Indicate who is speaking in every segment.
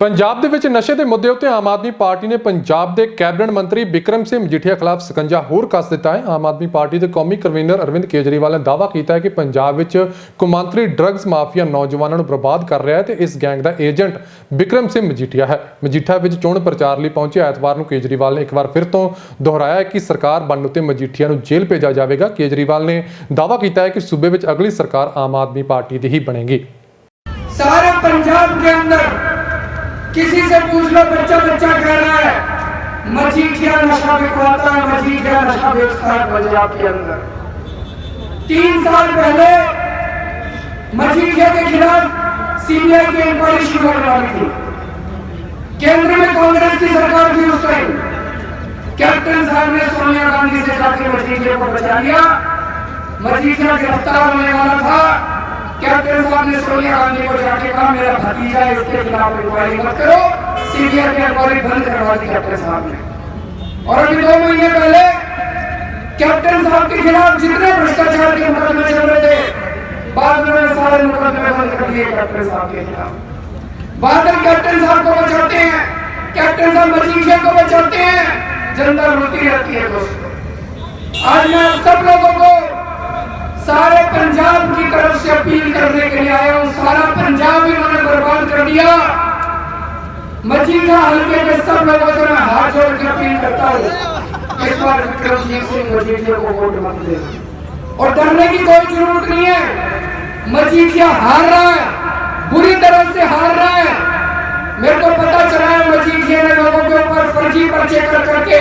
Speaker 1: ਪੰਜਾਬ ਦੇ ਵਿੱਚ ਨਸ਼ੇ ਦੇ ਮੁੱਦੇ ਉੱਤੇ ਆਮ ਆਦਮੀ ਪਾਰਟੀ ਨੇ ਪੰਜਾਬ ਦੇ ਕੈਬਨਿਟ ਮੰਤਰੀ ਵਿਕਰਮ ਸਿੰਘ ਮਜੀਠੀਆ ਖਿਲਾਫ ਸਕੰਜਾ ਹੋਰ ਕੱਸ ਦਿੱਤਾ ਹੈ। ਆਮ ਆਦਮੀ ਪਾਰਟੀ ਦੇ ਕੌਮੀ ਕਨਵੀਨਰ ਅਰਵਿੰਦ ਕੇਜਰੀਵਾਲ ਨੇ ਦਾਅਵਾ ਕੀਤਾ ਹੈ ਕਿ ਪੰਜਾਬ ਵਿੱਚ ਕੁਮਾਂਤਰੀ ਡਰੱਗਸ ਮਾਫੀਆ ਨੌਜਵਾਨਾਂ ਨੂੰ ਬਰਬਾਦ ਕਰ ਰਿਹਾ ਹੈ ਤੇ ਇਸ ਗੈਂਗ ਦਾ ਏਜੰਟ ਵਿਕਰਮ ਸਿੰਘ ਮਜੀਠੀਆ ਹੈ। ਮਜੀਠਾ ਵਿੱਚ ਚੋਣ ਪ੍ਰਚਾਰ ਲਈ ਪਹੁੰਚੇ ਐਤਵਾਰ ਨੂੰ ਕੇਜਰੀਵਾਲ ਨੇ ਇੱਕ ਵਾਰ ਫਿਰ ਤੋਂ ਦੁਹਰਾਇਆ ਹੈ ਕਿ ਸਰਕਾਰ ਬਣਨ ਉਤੇ ਮਜੀਠੀਆ ਨੂੰ ਜੇਲ੍ਹ ਭੇਜਿਆ ਜਾਵੇਗਾ। ਕੇਜਰੀਵਾਲ ਨੇ ਦਾਅਵਾ ਕੀਤਾ ਹੈ ਕਿ ਸੂਬੇ ਵਿੱਚ ਅਗਲੀ ਸਰਕਾਰ ਆਮ ਆਦਮੀ ਪਾਰਟੀ ਦੀ ਹੀ ਬਣੇਗੀ।
Speaker 2: ਸਾਰਾ ਪੰਜਾਬ ਦੇ ਅੰਦਰ किसी से पूछ लो बच्चा बच्चा कह रहा है मजीठिया नशा बिकवाता है मजीठिया नशा बेचता है? पंजाब के अंदर। तीन साल पहले मजीठिया के खिलाफ सीबीआई की इंक्वायरी शुरू होने वाली थी। केंद्र में कांग्रेस की सरकार थी उस टाइम। कैप्टन साहब ने सोनिया गांधी से जाकर मजीठिया को बचा लिया। मजीठिया गिरफ़्तार होने वाला था? कैप्टन साहब ने सोनिया गांधी को जाके कहा मेरा भतीजा है, इसके खिलाफ इंक्वायरी मत करो। सीबीआई की इंक्वायरी बंद करवा दी कैप्टन साहब ने। और अभी दो महीने पहले कैप्टन साहब के खिलाफ जितने भ्रष्टाचार के मुकदमे चल रहे थे बाद में सारे मुकदमे बंद कर दिए कैप्टन साहब के खिलाफ। बादल कैप्टन साहब को बचाते हैं कैप्टन साहब मजीठिया को बचाते हैं जनता रोती रहती है दोस्तों। आज मैं आप सब लोगों को सारे पंजाब की तरफ़ से अपील करने के लिए आया हूँ सारा पंजाब इन्होंने बर्बाद कर दिया मजीठा हल्के के सब लोगों से मैं हाथ जोड़ के अपील करता हूँ। इस बार विक्रमजीत सिंह मजीठिया को वोट मत देना। और डरने की कोई ज़रूरत नहीं है। मजीठिया हार रहा है। बुरी तरह से हार रहा है। मेरे को पता चला है मजीठिया ने लोगों के ऊपर फर्जी पर्चे कर करके,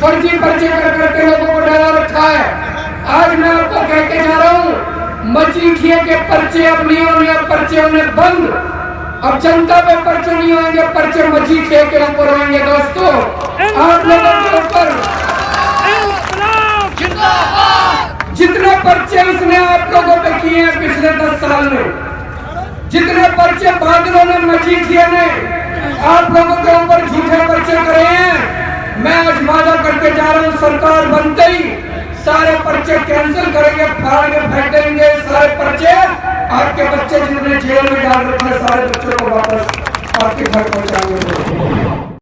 Speaker 2: फर्जी पर्चे कर करके लोगों को डरा रखा है। आज मैं आपको कह के जा रहा हूँ, मजीठिया के पर्चे अब नहीं पर्चे होने बंद। अब जनता पे पर्चे नहीं होंगे पर्चे मजीठिया के ऊपर होंगे दोस्तों। आप लोगों के ऊपर। जितने पर्चे इसने आप लोगों पे किए हैं पिछले दस साल में, जितने पर्चे बादलों ने मजीठिया ने, आप लोगों के ऊपर झूठे पर्चे करे हैं। मैं आज वादा करके जा रहा हूँ, सरकार बनते ही सारे पर्चे कैंसिल करेंगे फाड़ के फेंक देंगे सारे पर्चे रखे हैं, सारे बच्चों को वापस आपके घर पहुंचाएँगे